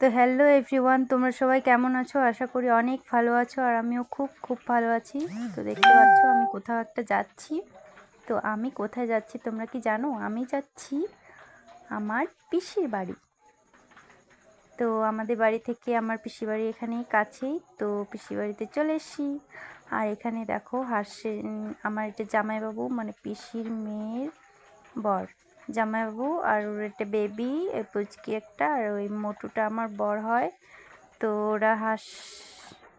তো hello everyone তোমরা সবাই কেমন আছো? আশা করি অনেক ভালো আছো আর আমিও খুব খুব ভালো আছি। তো দেখতে পাচ্ছ, আমি কোথাও একটা যাচ্ছি। তো আমি কোথায় যাচ্ছি তোমরা কি জানো? আমি যাচ্ছি আমার পিসির বাড়ি। তো আমাদের বাড়ি থেকে আমার পিসি বাড়ি এখানেই কাছেই। তো পিসি বাড়িতে চলে এসছি। আর এখানে দেখো হাসে আমার এটা জামাইবাবু মানে পিসির মেয়ের বর। জামাইবাবু আর ওর একটা বেবি পুচকি একটা, আর ওই মোটুটা আমার বর হয়। তো ওরা হাঁস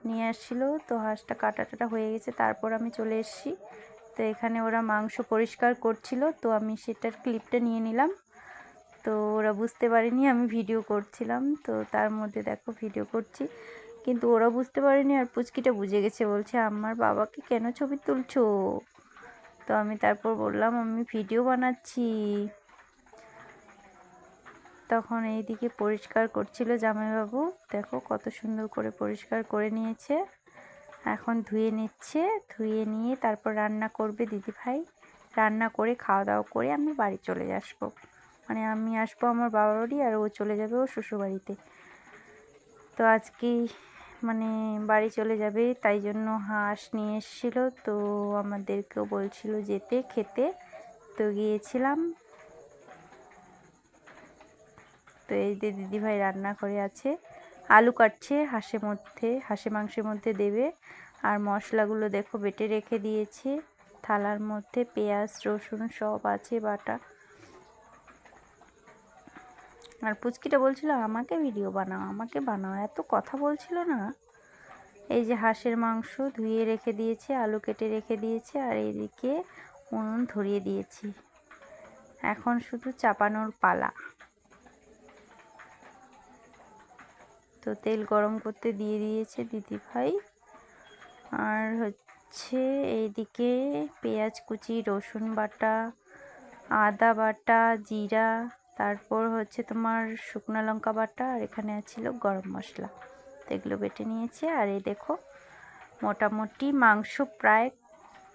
নিয়ে আসছিল, তো হাঁসটা কাটা টাটা হয়ে গেছে, তারপর আমি চলে এসেছি। তো এখানে ওরা মাংস পরিষ্কার করছিল, তো আমি সেটার ক্লিপটা নিয়ে নিলাম। তো ওরা বুঝতে পারেনি আমি ভিডিও করছিলাম, তো তার মধ্যে দেখো ভিডিও করছি। কিন্তু ওরা বুঝতে পারেনি আর পুচকিটা বুঝে গেছে, বলছে, আমার বাবাকে কেন ছবি তুলছো? তো আমি তারপর বললাম, আমি ভিডিও বানাচ্ছি। তখন এইদিকে পরিষ্কার করছিল জামাইবাবু। দেখো কত সুন্দর করে পরিষ্কার করে নিয়েছে। এখন ধুয়ে নিচ্ছে, ধুয়ে নিয়ে তারপর রান্না করবে দিদিভাই। রান্না করে খাওয়া দাওয়া করে আমি বাড়ি চলে আসব। মানে আমি আসব আমার বাবার বাড়ি আর ও চলে যাবে ও শ্বশুরবাড়িতে। তো আজকেই মানে বাড়ি চলে যাবে, তাই জন্য হাঁস নিয়ে এসেছিল। তো আমাদেরকেও বলছিল যেতে, খেতে। তো গিয়েছিলাম। তো এই যে দিদিভাই রান্না করে আছে, আলু কাটছে, হাঁসের মধ্যে হাঁসে মাংসের মধ্যে দেবে। আর মশলাগুলো দেখো বেটে রেখে দিয়েছে, থালার মধ্যে পেঁয়াজ, রসুন সব আছে, বাটা। আর পুচকিটা বলছিল, আমাকে ভিডিও বানাও, আমাকে বানাও। এত কথা বলছিল না। এই যে হাঁসের মাংস ধুয়ে রেখে দিয়েছে, আলু কেটে রেখে দিয়েছে, আর এইদিকে উনুন ধরিয়ে দিয়েছি। এখন শুধু চাপানোর পালা। তো তেল গরম করতে দিয়ে দিয়েছে দিদি ভাই। আর হচ্ছে এইদিকে পেঁয়াজ কুচি, রসুন বাটা, আদা বাটা, জিরা, তারপর হচ্ছে তোমার শুকনো লঙ্কা বাটা আর এখানে ছিল গরম মশলা। তো এগুলো বেটে নিয়েছে। আর এই দেখো, মোটামুটি মাংস প্রায়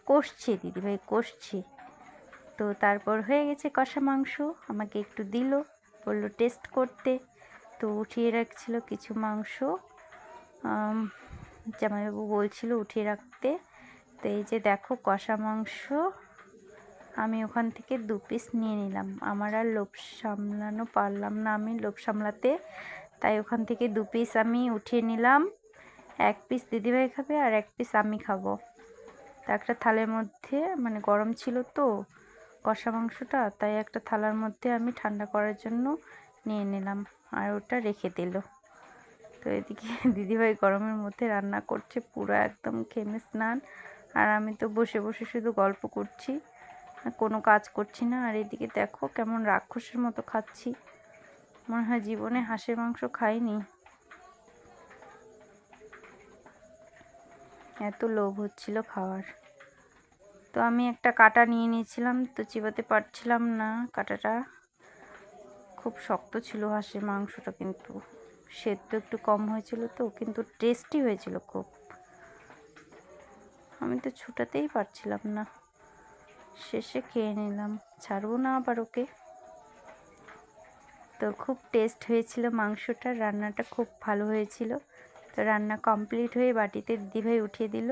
কষছে দিদিভাই কষছে। তো তারপর হয়ে গেছে কষা মাংস। আমাকে একটু দিল, বলল, টেস্ট করতে। তো উঠিয়ে রাখছিল কিছু মাংস। জামাইবাবু বলছিল উঠিয়ে রাখতে। তো এই যে দেখো কষা মাংস, আমি ওখান থেকে দু পিস নিয়ে নিলাম। আমার আর লোভ সামলানো পারলাম না আমি লোভ সামলাতে। তাই ওখান থেকে দু পিস আমি উঠিয়ে নিলাম। এক পিস দিদিভাই খাবে আর এক পিস আমি খাব। তা একটা থালের মধ্যে মানে গরম ছিল তো কষা মাংসটা, তাই একটা থালার মধ্যে আমি ঠান্ডা করার জন্য নিয়ে নিলাম। আর ওটা রেখে দিল। তো এদিকে দিদিভাই গরমের মধ্যে রান্না করছে পুরো একদম খেমে স্নান। আর আমি তো বসে বসে শুধু গল্প করছি। কোনো কাজ করছি না। আর এদিকে দেখো কেমন রাক্ষসের মতো খাচ্ছি। মনে হয় জীবনে হাঁসের মাংস খাইনি। এত লোভ হচ্ছিল খাওয়ার। তো আমি একটা কাটা নিয়ে নিয়েছিলাম। তো চিবাতে পারছিলাম না কাটাটা। খুব শক্ত ছিল হাঁসের মাংসটা, কিন্তু সেদ্ধ একটু কম হয়েছিল তো, কিন্তু টেস্টি হয়েছিল খুব। আমি তো ছুটাতেই পারছিলাম না। শেষে খেয়ে নিলাম। ছাড়বো না আবার ওকে। তো খুব টেস্ট হয়েছিল মাংসটা রান্নাটা খুব ভালো হয়েছিল। তো রান্না কমপ্লিট হয়ে বাটিতে দিদিভাই উঠিয়ে দিল।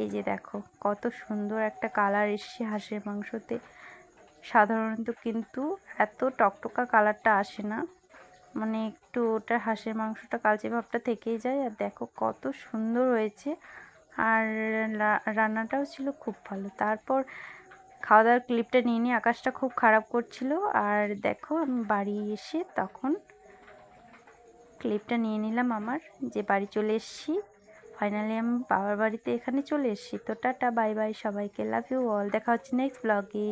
এই যে দেখো, কত সুন্দর একটা কালার এসছে হাঁসের মাংসতে। সাধারণত কিন্তু এত টকটকা কালারটা আসে না। মানে একটু ওটা হাঁসের মাংসটা কালচে ভাবটা থেকেই যায়। আর দেখো কত সুন্দর হয়েছে। আর রান্নাটাও ছিল খুব ভালো। তারপর খাওয়া দাওয়ার ক্লিপটা নিয়ে নিয়ে আকাশটা খুব খারাপ করছিল। আর দেখো আমি বাড়ি এসে তখন ক্লিপটা নিয়ে নিলাম আমার যে বাড়ি চলে এসেছি। ফাইনালি আমি বাবার বাড়িতে এখানে চলে এসেছি। তো টাটা বাই বাই সবাইকে। লাভ ইউ অল দেখা হচ্ছে নেক্সট ব্লগে